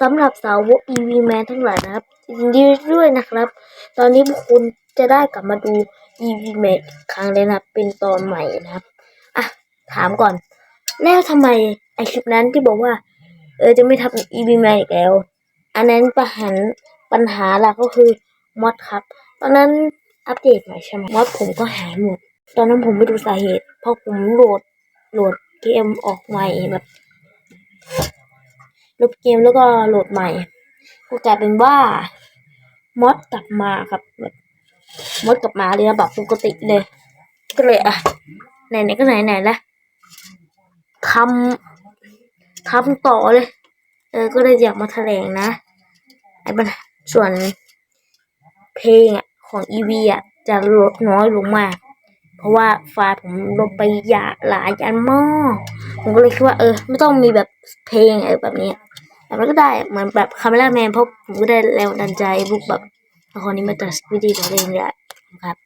สำหรับสาวก EV Man ทั้งหลายนะครับยินดีด้วยนะครับ ตอนนี้พวกคุณจะได้กลับมาดู EV Man อีกครั้งเลยนะครับเป็นตอนใหม่นะครับอะถามก่อน แล้วทำไมไอคลิปนั้นที่บอกว่า เออจะไม่ทำ EV Man อีกแล้ว อันนั้นปัญหาปัญหาหลักก็คือมอดครับ ตอนนั้นอัปเดตใหม่ใช่ไหมมอดผมก็หายหมด ตอนนั้นผมไม่รู้สาเหตุ เพราะผมโหลดโหลดเกมออกใหม่แบบ ลบเกมแล้วก็โหลดใหม่ ก็กลายเป็นว่ามอดกลับมาครับมอดกลับมาเลยแบบปกติเลย ก็เลยอะไหนๆก็ไหนๆละทำทำต่อเลย เออ ก็เลยอยากมาแถลงนะไอ้ปัญหาส่วนเพลงอะของ EV อะจะลดน้อยลงมาก เพราะว่าไฟล์ผมลบไปอย่าหลายอันมาก ผมก็เลยคิดว่าเออ ไม่ต้องมีแบบเพลงอะไรแบบนี้แต่มันก็ได้เหมือนแบบคาเมล่าแมนเพราะผมก็ได้แรงดันใจพวกแบบละครนี้มาจากสปีดีของเองแหละครับ